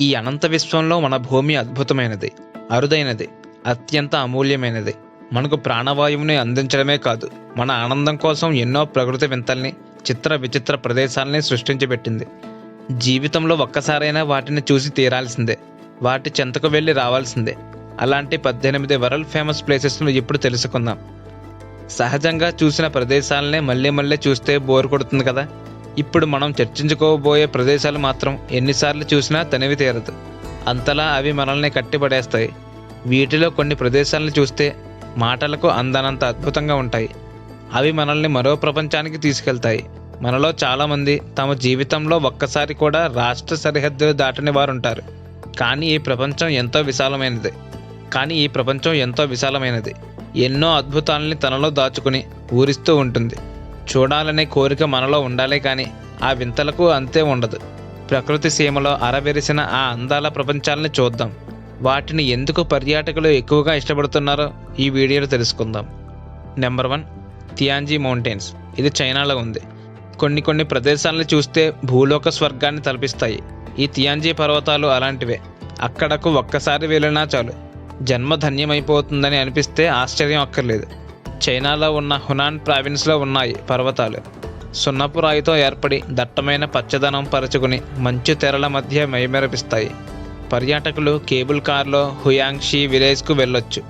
ఈ అనంత విశ్వంలో మన భూమి అద్భుతమైనది అరుదైనది అత్యంత అమూల్యమైనది. మనకు ప్రాణవాయువుని అందించడమే కాదు మన ఆనందం కోసం ఎన్నో ప్రకృతి వింతల్ని చిత్ర విచిత్ర ప్రదేశాలని సృష్టించి పెట్టింది జీవితంలో ఒక్కసారైనా వాటిని చూసి తీరాల్సిందే వాటి చెంతకు వెళ్ళి రావాల్సిందే. అలాంటి పద్దెనిమిది వరల్డ్ ఫేమస్ ప్లేసెస్ను ఇప్పుడు తెలుసుకుందాం. సహజంగా చూసిన ప్రదేశాలనే మళ్ళీ మళ్ళీ చూస్తే బోర్ కొడుతుంది కదా. ఇప్పుడు మనం చర్చించుకోబోయే ప్రదేశాలు మాత్రం ఎన్నిసార్లు చూసినా తనివి తీరదు. అంతలా అవి మనల్ని కట్టిపడేస్తాయి. వీటిలో కొన్ని ప్రదేశాలను చూస్తే మాటలకు అందనంత అద్భుతంగా ఉంటాయి. అవి మనల్ని మరో ప్రపంచానికి తీసుకెళ్తాయి. మనలో చాలామంది తమ జీవితంలో ఒక్కసారి కూడా రాష్ట్ర సరిహద్దులు దాటని వారు ఉంటారు కానీ ఈ ప్రపంచం ఎంతో విశాలమైనది. కానీ ఈ ప్రపంచం ఎంతో విశాలమైనది. ఎన్నో అద్భుతాలని తనలో దాచుకుని ఊరిస్తూ ఉంటుంది. చూడాలనే కోరిక మనలో ఉండాలే కానీ ఆ వింతలకు అంతే ఉండదు. ప్రకృతి సీమలో అరవెరిసిన ఆ అందాల ప్రపంచాలని చూద్దాం. వాటిని ఎందుకు పర్యాటకులు ఎక్కువగా ఇష్టపడుతున్నారో ఈ వీడియోలో తెలుసుకుందాం. నెంబర్ వన్ తియాంజీ మౌంటైన్స్ ఇది చైనాలో ఉంది. కొన్ని కొన్ని ప్రదేశాలను చూస్తే భూలోక స్వర్గాన్ని తలపిస్తాయి. ఈ తియాంజీ పర్వతాలు అలాంటివే. అక్కడకు ఒక్కసారి వెళ్ళినా చాలు. జన్మ ధన్యమైపోతుందని అనిపిస్తే ఆశ్చర్యం అక్కర్లేదు. చైనాలో ఉన్న హునాన్ ప్రావిన్స్లో ఉన్నాయి పర్వతాలు. సున్నపు రాయితో ఏర్పడి దట్టమైన పచ్చదనం పరచుకుని మంచు తెరల మధ్య మైమెరపిస్తాయి. పర్యాటకులు కేబుల్ కార్లో హుయాంగ్షీ విలేజ్కు వెళ్ళొచ్చు.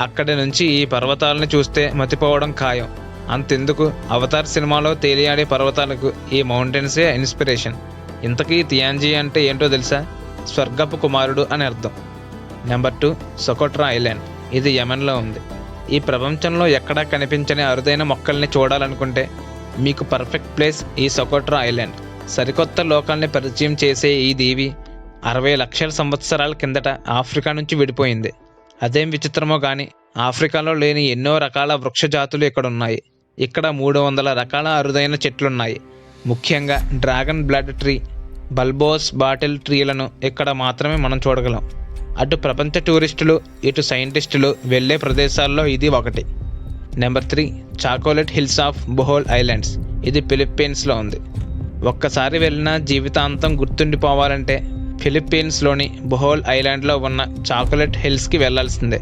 అక్కడి నుంచి ఈ పర్వతాలను చూస్తే మతిపోవడం ఖాయం. అంతెందుకు? అవతార్ సినిమాలో తేలియాడే పర్వతాలకు ఈ మౌంటైన్సే ఇన్స్పిరేషన్. ఇంతకీ తియాంజీ అంటే ఏంటో తెలుసా? స్వర్గపు కుమారుడు అని అర్థం. Number two Socotra island. ఇది యమన్లో ఉంది. ఈ ప్రపంచంలో ఎక్కడా కనిపించని అరుదైన మొక్కల్ని చూడాలనుకుంటే మీకు పర్ఫెక్ట్ ప్లేస్ ఈ సొకోట్రా ఐలాండ్. సరికొత్త లోకాల్ని పరిచయం చేసే ఈ దీవి అరవై లక్షల సంవత్సరాల కిందట ఆఫ్రికా నుంచి విడిపోయింది. అదేం విచిత్రమో కానీ ఆఫ్రికాలో లేని ఎన్నో రకాల వృక్ష జాతులు ఇక్కడ ఉన్నాయి ఇక్కడ మూడు వందల రకాల అరుదైన చెట్లున్నాయి. ముఖ్యంగా dragon blood tree bulbous bottle ట్రీలను ఇక్కడ మాత్రమే మనం చూడగలం. అటు ప్రపంచ టూరిస్టులు ఇటు సైంటిస్టులు వెళ్ళే ప్రదేశాల్లో ఇది ఒకటి. Number three chocolate hills of Bohol islands ఇది ఫిలిప్పీన్స్లో ఉంది. ఒక్కసారి వెళ్ళిన జీవితాంతం గుర్తుండిపోవాలంటే ఫిలిప్పీన్స్లోని బొహోల్ ఐలాండ్లో ఉన్న చాకోలెట్ హిల్స్కి వెళ్ళాల్సిందే.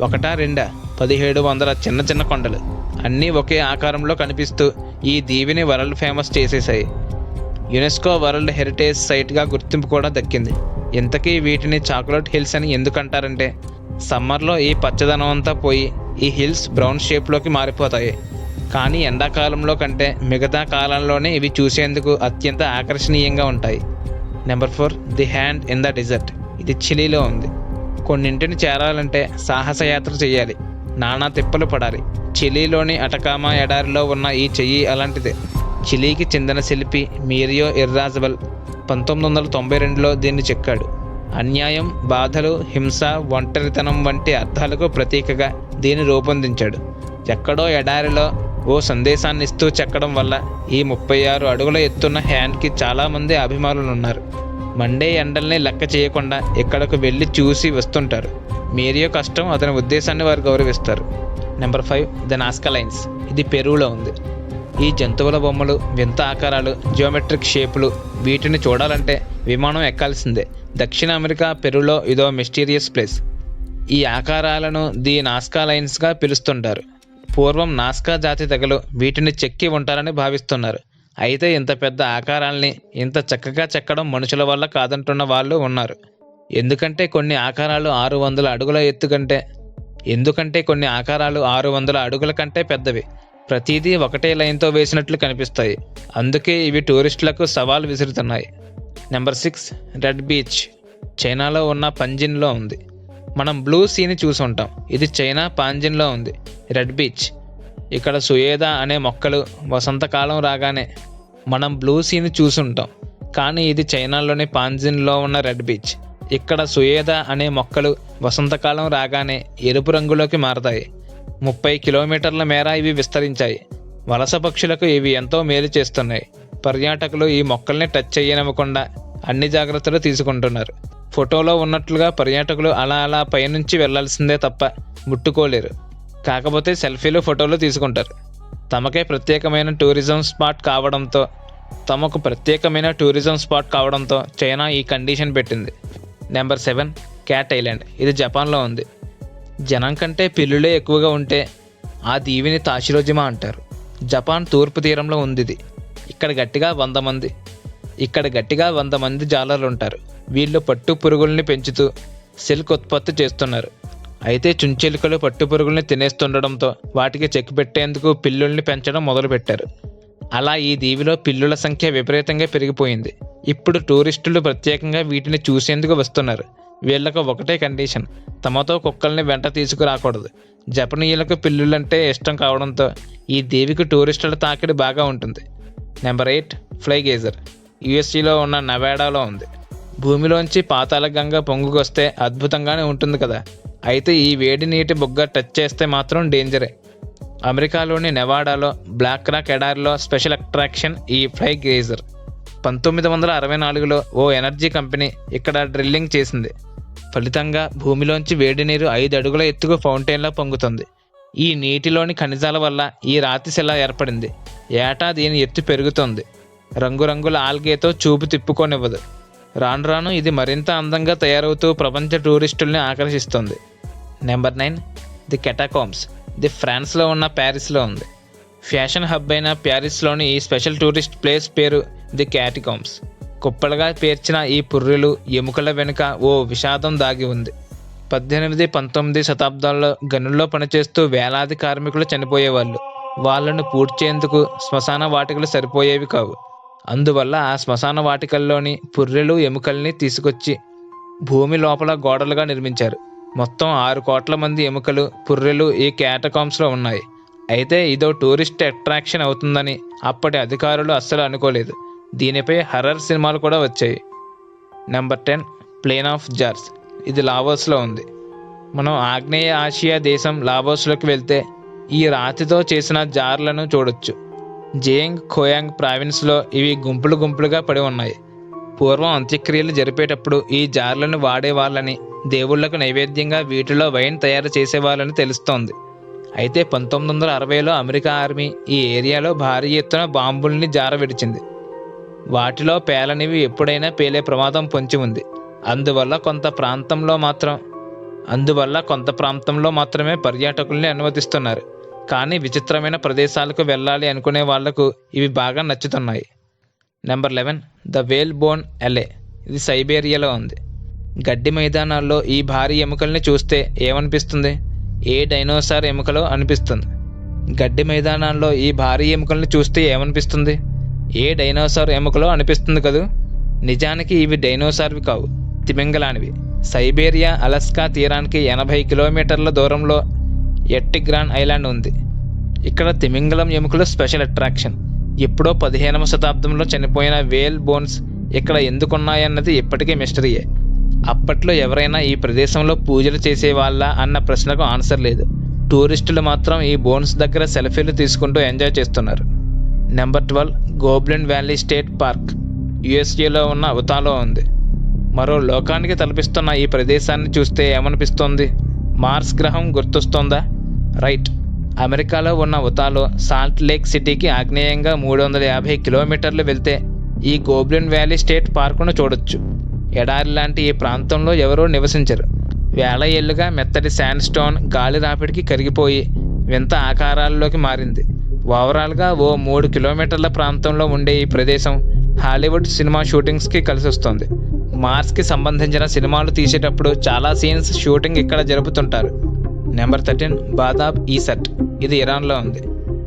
ఒకటా రెండా? పదిహేడు వందల చిన్న చిన్న కొండలు. అన్నీ ఒకే ఆకారంలో కనిపిస్తూ ఈ దీవిని వరల్డ్ ఫేమస్ చేసేసాయి యునెస్కో వరల్డ్ హెరిటేజ్ సైట్గా గుర్తింపు కూడా దక్కింది. ఇంతకీ వీటిని చాక్లెట్ హిల్స్ అని ఎందుకంటారంటే సమ్మర్లో ఈ పచ్చదనం అంతా పోయి ఈ హిల్స్ బ్రౌన్ షేప్లోకి మారిపోతాయి. కానీ ఎండాకాలంలో కంటే మిగతా కాలంలోనే ఇవి చూసేందుకు అత్యంత ఆకర్షణీయంగా ఉంటాయి. Number four the hand in the desert. ఇది చిలీలో ఉంది. కొన్నింటిని చేరాలంటే సాహసయాత్ర చేయాలి. నానా తిప్పలు పడాలి. చిలీలోని అటకామా ఎడారిలో ఉన్న ఈ చెయ్యి అలాంటిదే. చిలీకి చెందిన శిల్పి మీరియో ఇర్రాజబల్. పంతొమ్మిది వందల తొంభై రెండులో దీన్ని చెక్కాడు. అన్యాయం బాధలు హింస ఒంటరితనం వంటి అర్థాలకు ప్రతీకగా దీన్ని రూపొందించాడు. ఎక్కడో ఎడారిలో ఓ సందేశాన్ని ఇస్తూ చెక్కడం వల్ల ఈ ముప్పై ఆరు అడుగుల ఎత్తున్న హ్యాండ్కి చాలామంది అభిమానులు ఉన్నారు మండే ఎండల్ని లెక్క చేయకుండా ఇక్కడకు వెళ్ళి చూసి వస్తుంటారు. మీరియో కష్టం అతని ఉద్దేశాన్ని వారు గౌరవిస్తారు. Number five the Nazca lines. ఇది పెరువులో ఉంది. ఈ జంతువుల బొమ్మలు వింత ఆకారాలు జియోమెట్రిక్ షేపులు వీటిని చూడాలంటే విమానం ఎక్కాల్సిందే. దక్షిణ అమెరికా పెరులో ఇదో మిస్టీరియస్ ప్లేస్ ఈ ఆకారాలను ది నాస్కా లైన్స్గా పిలుస్తుంటారు. పూర్వం నాస్కా జాతి తెగలు వీటిని చెక్కి ఉంటారని భావిస్తున్నారు. అయితే ఇంత పెద్ద ఆకారాల్ని ఇంత చక్కగా చెక్కడం మనుషుల వల్ల కాదంటున్న వాళ్ళు ఉన్నారు. ఎందుకంటే కొన్ని ఆకారాలు ఆరు వందల అడుగుల ఎత్తు కంటే ఎందుకంటే కొన్ని ఆకారాలు ఆరు వందల అడుగుల కంటే పెద్దవి. ప్రతిదీ ఒకటే లైన్తో వేసినట్లు కనిపిస్తాయి. అందుకే ఇవి టూరిస్టులకు సవాల్ విసురుతున్నాయి. Number six red beach. చైనాలో ఉన్న పంజిన్లో ఉంది. మనం బ్లూ సీని చూసి ఉంటాం ఇది చైనా పాంజిన్లో ఉంది. Red beach. ఇక్కడ సుయేదా అనే మొక్కలు వసంతకాలం రాగానే మనం బ్లూ సీని చూసి ఉంటాం కానీ ఇది చైనాలోని పాంజిన్లో ఉన్న రెడ్ బీచ్. ఇక్కడ సుయేదా అనే మొక్కలు వసంతకాలం రాగానే ఎరుపు రంగులోకి మారతాయి. ముప్పై కిలోమీటర్ల మేర ఇవి విస్తరించాయి. వలస పక్షులకు ఇవి ఎంతో మేలు చేస్తున్నాయి. పర్యాటకులు ఈ మొక్కల్ని టచ్ చేయనివ్వకుండా అన్ని జాగ్రత్తలు తీసుకుంటున్నారు. ఫోటోలో ఉన్నట్లుగా పర్యాటకులు అలా అలా పైనుంచి వెళ్ళాల్సిందే తప్ప ముట్టుకోలేరు. కాకపోతే సెల్ఫీలు ఫోటోలు తీసుకుంటారు. తమకే ప్రత్యేకమైన టూరిజం స్పాట్ కావడంతో తమకు ప్రత్యేకమైన టూరిజం స్పాట్ కావడంతో చైనా ఈ కండిషన్ పెట్టింది. Number seven cat island. ఇది జపాన్లో ఉంది. జనం కంటే పిల్లులే ఎక్కువగా ఉంటే ఆ దీవిని తాషిరోజిమా అంటారు. జపాన్ తూర్పు తీరంలో ఉంది ఇది ఇక్కడ గట్టిగా వంద మంది ఇక్కడ గట్టిగా వంద మంది జాలర్లు ఉంటారు వీళ్ళు పట్టు పురుగుల్ని పెంచుతూ సిల్క్ ఉత్పత్తి చేస్తున్నారు. అయితే చుంచెలుకలు పట్టు పురుగుల్ని తినేస్తుండడంతో వాటికి చెక్ పెట్టేందుకు పిల్లుల్ని పెంచడం మొదలుపెట్టారు. అలా ఈ దీవిలో పిల్లుల సంఖ్య విపరీతంగా పెరిగిపోయింది. ఇప్పుడు టూరిస్టులు ప్రత్యేకంగా వీటిని చూసేందుకు వస్తున్నారు. వీళ్ళకు ఒకటే కండిషన్. తమతో కుక్కల్ని వెంట తీసుకురాకూడదు. జపనీయులకు పిల్లులంటే ఇష్టం కావడంతో ఈ దేవికి టూరిస్టుల తాకిడి బాగా ఉంటుంది. Number eight fly geyser. ఉన్న నవాడాలో ఉంది. భూమిలోంచి పాతాళ గంగ పొంగుకొస్తే అద్భుతంగానే ఉంటుంది కదా. అయితే ఈ వేడి నీటి బుగ్గ టచ్ చేస్తే మాత్రం డేంజరే. అమెరికాలోని నెవాడాలో బ్లాక్ రాక్ ఎడారిలో స్పెషల్ అట్రాక్షన్ ఈ ఫ్లై గేజర్. పంతొమ్మిది వందల అరవై నాలుగులో ఓ ఎనర్జీ కంపెనీ ఇక్కడ డ్రిల్లింగ్ చేసింది. ఫలితంగా భూమిలోంచి వేడి నీరు ఐదు అడుగుల ఎత్తుకు ఫౌంటైన్లా పొంగుతుంది. ఈ నీటిలోని ఖనిజాల వల్ల ఈ రాతి శిల ఏర్పడింది. ఏటా దీని ఎత్తు పెరుగుతోంది. రంగురంగుల ఆల్గేతో చూపు తిప్పుకోనివ్వదు. రాను రాను ఇది మరింత అందంగా తయారవుతూ ప్రపంచ టూరిస్టుల్ని ఆకర్షిస్తుంది. Number nine the catacombs the ఫ్రాన్స్లో ఉన్న ప్యారిస్లో ఉంది. ఫ్యాషన్ హబ్ అయిన ప్యారిస్లోని ఈ స్పెషల్ టూరిస్ట్ ప్లేస్ పేరు ది క్యాటికామ్స్. కుప్పలుగా పేర్చిన ఈ పుర్రెలు ఎముకల వెనుక ఓ విషాదం దాగి ఉంది. పద్దెనిమిది పంతొమ్మిది శతాబ్దాల్లో గనుల్లో పనిచేస్తూ వేలాది కార్మికులు చనిపోయేవాళ్ళు. వాళ్ళను పూడ్చేందుకు శ్మశాన వాటికలు సరిపోయేవి కావు. అందువల్ల ఆ శ్మశాన వాటికల్లోని పుర్రెలు ఎముకల్ని తీసుకొచ్చి భూమి లోపల గోడలుగా నిర్మించారు. మొత్తం ఆరు కోట్ల మంది ఎముకలు పుర్రెలు ఈ క్యాటకామ్స్లో ఉన్నాయి. అయితే ఇదో టూరిస్ట్ అట్రాక్షన్ అవుతుందని అప్పటి అధికారులు అస్సలు అనుకోలేదు. దీనిపై హర్రర్ సినిమాలు కూడా వచ్చాయి. Number ten plain of jars ఇది లావోస్లో ఉంది. మనం ఆగ్నేయ ఆసియా దేశం లావోస్లోకి వెళ్తే ఈ రాతితో చేసిన జార్లను చూడొచ్చు. జేయింగ్ ఖోయాంగ్ ప్రావిన్స్లో ఇవి గుంపులు గుంపులుగా పడి ఉన్నాయి. పూర్వం అంత్యక్రియలు జరిపేటప్పుడు ఈ జార్లను వాడేవాళ్ళని దేవుళ్ళకు నైవేద్యంగా వీటిలో వైన్ తయారు చేసేవాళ్ళని తెలుస్తోంది. అయితే పంతొమ్మిది వందల అరవైలో అమెరికా ఆర్మీ ఈ ఏరియాలో భారీ ఎత్తున బాంబుల్ని జార విడిచింది వాటిలో పేలనివి ఎప్పుడైనా పేలే ప్రమాదం పొంచి ఉంది. అందువల్ల కొంత ప్రాంతంలో మాత్రం అందువల్ల కొంత ప్రాంతంలో మాత్రమే పర్యాటకుల్ని అనుమతిస్తున్నారు. కానీ విచిత్రమైన ప్రదేశాలకు వెళ్ళాలి అనుకునే వాళ్ళకు ఇవి బాగా నచ్చుతున్నాయి. Number eleven the whale bone alley ఇది సైబేరియాలో ఉంది. గడ్డి మైదానాల్లో ఈ భారీ ఎముకల్ని చూస్తే ఏమనిపిస్తుంది? ఏ డైనోసార్ ఎముకలో అనిపిస్తుంది? గడ్డి మైదానాల్లో ఈ భారీ ఎముకల్ని చూస్తే ఏమనిపిస్తుంది? ఏ డైనోసార్ ఎముకలో అనిపిస్తుంది కదూ? నిజానికి ఇవి డైనోసార్వి కావు తిమింగలానివి. సైబేరియా అలస్కా తీరానికి ఎనభై కిలోమీటర్ల దూరంలో ఎట్టిగ్రాన్ ఐలాండ్ ఉంది. ఇక్కడ తిమింగలం ఎముకలు స్పెషల్ అట్రాక్షన్. ఎప్పుడో పదిహేనవ శతాబ్దంలో చనిపోయిన వేల్ బోన్స్ ఇక్కడ ఎందుకున్నాయన్నది ఇప్పటికీ మిస్టరీయే అప్పట్లో ఎవరైనా ఈ ప్రదేశంలో పూజలు చేసేవాళ్ళ అన్న ప్రశ్నకు ఆన్సర్ లేదు. టూరిస్టులు మాత్రం ఈ బోన్స్ దగ్గర సెల్ఫీలు తీసుకుంటూ ఎంజాయ్ చేస్తున్నారు. Number twelve goblin valley state park యుఎస్ఏలో ఉన్న ఉతాలో ఉంది. మరో లోకానికి తలపిస్తున్న ఈ ప్రదేశాన్ని చూస్తే ఏమనిపిస్తుంది? మార్స్ గ్రహం గుర్తొస్తుందా? రైట్. అమెరికాలో ఉన్న ఉతాలో సాల్ట్ లేక్ సిటీకి ఆగ్నేయంగా మూడు వందల యాభై కిలోమీటర్లు వెళ్తే ఈ గోబ్లిన్ వ్యాలీ స్టేట్ పార్కును చూడొచ్చు. ఎడారి లాంటి ఈ ప్రాంతంలో ఎవరూ నివసించరు. వేల ఏళ్ళుగా మెత్తటి శాండ్ స్టోన్ గాలి రాపిడికి కరిగిపోయి వింత ఆకారాల్లోకి మారింది. ఓవరాల్గా ఓ మూడు కిలోమీటర్ల ప్రాంతంలో ఉండే ఈ ప్రదేశం హాలీవుడ్ సినిమా షూటింగ్స్కి కలిసి వస్తుంది మార్స్కి సంబంధించిన సినిమాలు తీసేటప్పుడు చాలా సీన్స్ షూటింగ్ ఇక్కడ జరుపుతుంటారు. నెంబర్ థర్టీన్ బాదాబ్ ఈసట్ ఇది ఇరాన్లో ఉంది.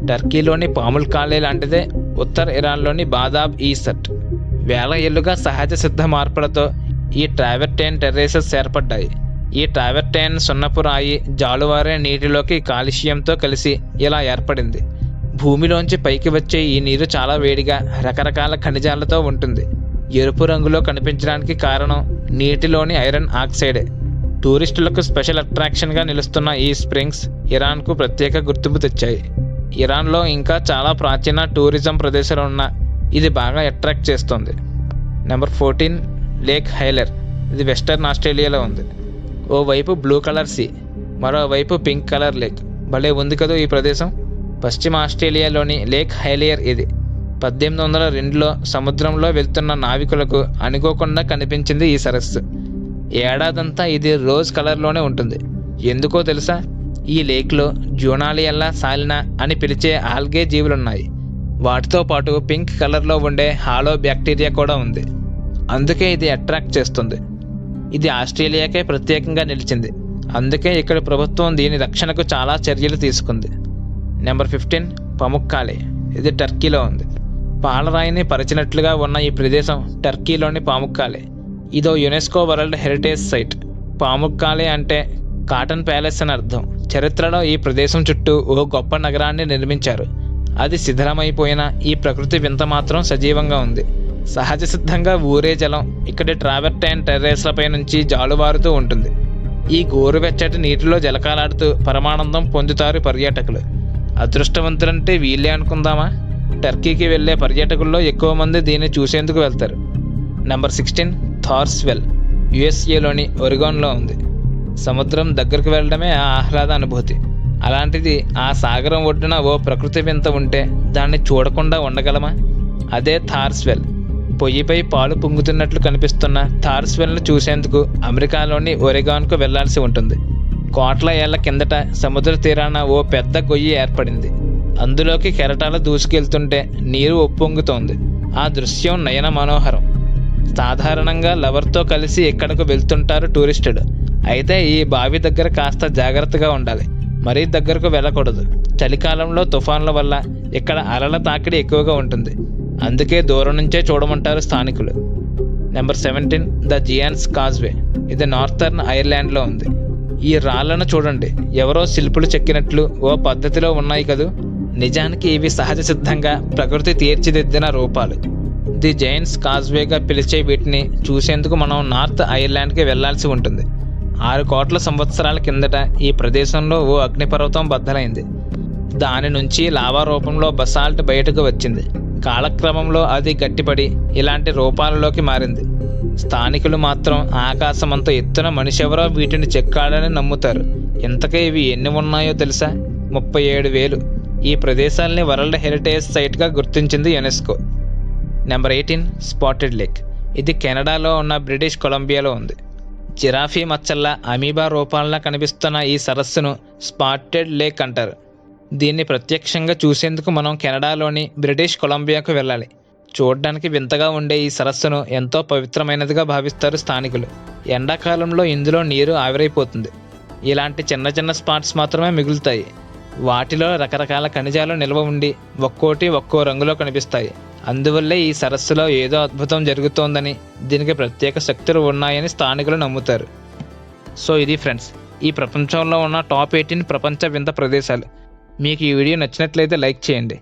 టర్కీలోని పాముల్ కాలే లాంటిదే ఉత్తర ఇరాన్లోని బాదాబ్ ఈసట్ వేల ఏళ్ళుగా సహజ సిద్ధ మార్పులతో ఈ ట్రావెర్టైన్ టెర్రేసెస్ ఏర్పడ్డాయి. ఈ ట్రావెర్టైన్ సున్నపు రాయి జాలువారే నీటిలోకి కాలుష్యంతో కలిసి ఇలా ఏర్పడింది. భూమిలోంచి పైకి వచ్చే ఈ నీరు చాలా వేడిగా రకరకాల ఖనిజాలతో ఉంటుంది. ఎరుపు రంగులో కనిపించడానికి కారణం నీటిలోని ఐరన్ ఆక్సైడే. టూరిస్టులకు స్పెషల్ అట్రాక్షన్గా నిలుస్తున్న ఈ స్ప్రింగ్స్ ఇరాన్కు ప్రత్యేక గుర్తింపు తెచ్చాయి. ఇరాన్లో ఇంకా చాలా ప్రాచీన టూరిజం ప్రదేశాలు ఉన్న ఇది బాగా అట్రాక్ట్ చేస్తుంది. Number fourteen lake Hillier. ఇది వెస్టర్న్ ఆస్ట్రేలియాలో ఉంది. ఓవైపు బ్లూ కలర్ సీ మరోవైపు పింక్ కలర్ లేక్. భలే ఉంది కదా ఈ ప్రదేశం. పశ్చిమ ఆస్ట్రేలియాలోని లేక్ హైలియర్ ఇది. పద్దెనిమిది వందల రెండులో సముద్రంలో వెళ్తున్న నావికులకు అనుకోకుండా కనిపించింది ఈ సరస్సు. ఏడాదంతా ఇది రోజ్ కలర్లోనే ఉంటుంది. ఎందుకో తెలుసా? ఈ లేక్లో జూనాలియల్లా సాలినా అని పిలిచే ఆల్గే జీవులున్నాయి. వాటితో పాటు పింక్ కలర్లో ఉండే హాలో బ్యాక్టీరియా కూడా ఉంది. అందుకే ఇది అట్రాక్ట్ చేస్తుంది. ఇది ఆస్ట్రేలియాకే ప్రత్యేకంగా నిలిచింది. అందుకే ఇక్కడ ప్రభుత్వం దీని రక్షణకు చాలా చర్యలు తీసుకుంది. Number fifteen Pamukkale. ఇది టర్కీలో ఉంది. పాలరాయిని పరిచినట్లుగా ఉన్న ఈ ప్రదేశం టర్కీలోని పాముక్కాలే. ఇదో UNESCO world heritage site. Pamukkale అంటే కాటన్ ప్యాలెస్ అని అర్థం. చరిత్రలో ఈ ప్రదేశం చుట్టూ ఓ గొప్ప నగరాన్ని నిర్మించారు. అది శిథిలమైపోయిన ఈ ప్రకృతి వింత మాత్రం సజీవంగా ఉంది. సహజ సిద్ధంగా ఊరే జలం ఇక్కడి ట్రావెర్టైన్ టెర్రేస్లపై నుంచి జాలువారుతూ ఉంటుంది. ఈ గోరువెచ్చటి నీటిలో జలకాలాడుతూ పరమానందం పొందుతారు పర్యాటకులు. అదృష్టవంతులంటే వీళ్ళే అనుకుందామా? టర్కీకి వెళ్ళే పర్యాటకుల్లో ఎక్కువ మంది దీన్ని చూసేందుకు వెళ్తారు. నెంబర్ సిక్స్టీన్ థార్స్వెల్ యుఎస్ఏలోని ఒరిగాన్లో ఉంది. సముద్రం దగ్గరకు వెళ్ళడమే ఆ ఆహ్లాద అనుభూతి. అలాంటిది ఆ సాగరం ఒడ్డున ఓ ప్రకృతి వింత ఉంటే దాన్ని చూడకుండా ఉండగలమా? అదే థార్స్వెల్. పొయ్యిపై పాలు పొంగుతున్నట్లు కనిపిస్తున్న థార్స్వెల్ను చూసేందుకు అమెరికాలోని ఒరిగాన్కు వెళ్ళాల్సి ఉంటుంది. కోట్ల ఏళ్ళ కిందట సముద్ర తీరాన ఓ పెద్ద గొయ్యి ఏర్పడింది. అందులోకి కెరటాలు దూసుకెళ్తుంటే నీరు ఒప్పొంగుతోంది ఆ దృశ్యం నయన మనోహరం. సాధారణంగా లవర్తో కలిసి ఇక్కడకు వెళ్తుంటారు టూరిస్టులు. అయితే ఈ బావి దగ్గర కాస్త జాగ్రత్తగా ఉండాలి. మరీ దగ్గరకు వెళ్ళకూడదు. చలికాలంలో తుఫాన్ల వల్ల ఇక్కడ అలల తాకిడి ఎక్కువగా ఉంటుంది. అందుకే దూరం నుంచే చూడమంటారు స్థానికులు. Number seventeen the Giant's Causeway. ఇది నార్థర్న్ ఐర్లాండ్లో ఉంది. ఈ రాళ్ళను చూడండి. ఎవరో శిల్పులు చెక్కినట్లు ఓ పద్ధతిలో ఉన్నాయి కదూ? నిజానికి ఇవి సహజ సిద్ధంగా ప్రకృతి తీర్చిదిద్దిన రూపాలు. ది జైన్స్ కాజ్వేగా పిలిచే వీటిని చూసేందుకు మనం నార్త్ ఐర్లాండ్కి వెళ్ళాల్సి ఉంటుంది. ఆరు కోట్ల సంవత్సరాల కిందట ఈ ప్రదేశంలో ఓ అగ్నిపర్వతం బద్దలైంది. దాని నుంచి లావా రూపంలో బసాల్ట్ బయటకు వచ్చింది. కాలక్రమంలో అది గట్టిపడి ఇలాంటి రూపాలలోకి మారింది. స్థానికులు మాత్రం ఆకాశమంత ఎత్తున మనిషెవరో వీటిని చెక్కాడని నమ్ముతారు. ఇంతకే ఇవి ఎన్ని ఉన్నాయో తెలుసా? ముప్పై ఏడు వేలు. ఈ ప్రదేశాల్ని వరల్డ్ హెరిటేజ్ సైట్గా గుర్తించింది UNESCO. Number eighteen spotted lake. ఇది కెనడాలో ఉన్న బ్రిటిష్ కొలంబియాలో ఉంది. జిరాఫీ మచ్చల్లా అమీబా రూపాల్లో కనిపిస్తున్న ఈ సరస్సును స్పాటెడ్ లేక్ అంటారు. దీన్ని ప్రత్యక్షంగా చూసేందుకు మనం కెనడాలోని బ్రిటిష్ కొలంబియాకు వెళ్ళాలి. చూడడానికి వింతగా ఉండే ఈ సరస్సును ఎంతో పవిత్రమైనదిగా భావిస్తారు స్థానికులు. ఎండాకాలంలో ఇందులో నీరు ఆవిరైపోతుంది. ఇలాంటి చిన్న చిన్న స్పాట్స్ మాత్రమే మిగులుతాయి. వాటిలో రకరకాల ఖనిజాలు నిల్వ ఉండి ఒక్కోటి ఒక్కో రంగులో కనిపిస్తాయి. అందువల్లే ఈ సరస్సులో ఏదో అద్భుతం జరుగుతోందని దీనికి ప్రత్యేక శక్తులు ఉన్నాయని స్థానికులు నమ్ముతారు. సో ఇది ఫ్రెండ్స్ ఈ ప్రపంచంలో ఉన్న టాప్ ఎయిటీన్ ప్రపంచ వింత ప్రదేశాలు. మీకు ఈ వీడియో నచ్చినట్లయితే లైక్ చేయండి.